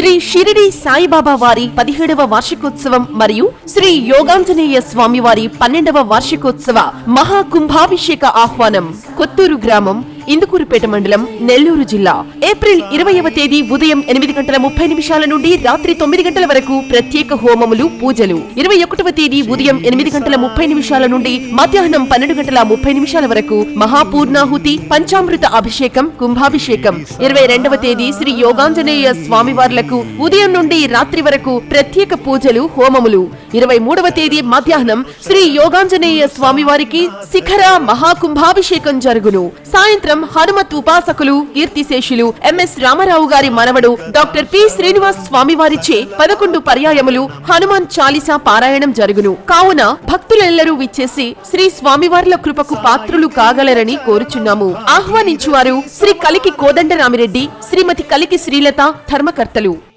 శ్రీ షిరిడి సాయిబాబా వారి పదిహేడవ వార్షికోత్సవం మరియు శ్రీ యోగాంజనేయ స్వామి వారి పన్నెండవ వార్షికోత్సవ మహాకుంభాభిషేక ఆహ్వానం కొత్తూరు గ్రామం ఇందుకూరుపేట మండలం నెల్లూరు జిల్లా. ఏప్రిల్ ఇరవైవ తేదీ ఉదయం ఎనిమిది గంటల ముప్పై నిమిషాల నుండి రాత్రి తొమ్మిది గంటల వరకు ప్రత్యేక హోమములు పూజలు. ఇరవై ఒకటవ తేదీ ఉదయం ఎనిమిది గంటల ముప్పై నిమిషాల నుండి మధ్యాహ్నం పన్నెండు గంటల ముప్పై నిమిషాల వరకు మహాపూర్ణాహుతి పంచామృత అభిషేకం కుంభాభిషేకం. ఇరవై రెండవ తేదీ శ్రీ యోగాంజనేయ స్వామివార్లకు ఉదయం నుండి రాత్రి వరకు ప్రత్యేక పూజలు హోమములు. ఇరవై మూడవ తేదీ మధ్యాహ్నం శ్రీ యోగాంజనేయ స్వామివారికి శిఖర మహాకుంభాభిషేకం జరుగును. సాయంత్రం హనుమత్ ఉపాసకులు కీర్తిశేషులు ఎంఎస్ రామారావు గారి మనవడు డాక్టర్ పి. శ్రీనివాస్ స్వామివారిచే పదకొండు పర్యాయములు హనుమాన్ చాలీసా పారాయణం జరుగును. కావున భక్తులెల్లరూ విచ్చేసి శ్రీ స్వామివార్ల కృపకు పాత్రులు కాగలరని కోరుచున్నాము. ఆహ్వానించువారు శ్రీ కలికి కోదండరామిరెడ్డి శ్రీమతి కలికి శ్రీలత ధర్మకర్తలు.